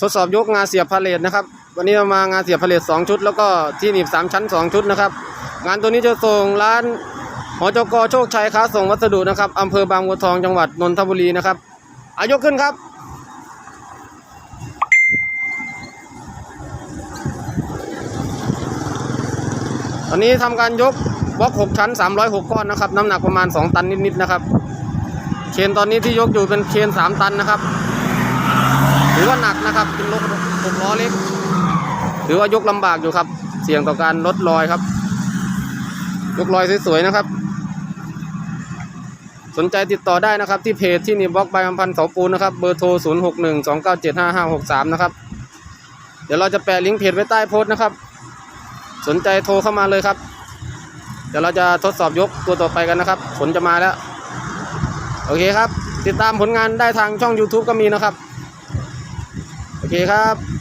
ทดสอบยกงานเสียบพาเลทนะครับ วันนี้เรามางานเสียบพาเลทสองชุด แล้วก็ที่หนีบสามชั้นสองชุดนะครับ งานตัวนี้จะส่งร้านหอจกโชคชัยค้าส่งวัสดุนะครับอำเภอบางบัวทองจังหวัดนนทบุรีนะครับอายกขึ้นครับตอนนี้ทำการยกบล็อก 6 ชั้น 306 ก้อนนะครับ น้ำหนักประมาณ 2 ตันนิดๆนะครับเคนตอนนี้ที่ยกอยู่เป็นเคน3 ตันนะครับ ว่าหนักนะครับเป็นรถหกล้อเล็กถือว่ายกลำบากอยู่ครับ เสี่ยงต่อการลดรอยครับ ยกรอยสวยๆนะครับ สนใจติดต่อได้นะครับ ที่เพจที่นี่บล็อกใบอำพันธ์เสาปูนนะครับ เบอร์โทร 0 6 1 2 9 7 5 5 6 3 นะครับ เดี๋ยวเราจะแปะลิงก์เพจไว้ใต้โพสต์นะครับ สนใจโทรเข้ามาเลยครับ เดี๋ยวเราจะทดสอบยกตัวต่อไปกันนะครับผลจะมาแล้ว โอเคครับ ติดตามผลงานได้ทางช่อง YouTube ก็มีนะครับ โอเคครับ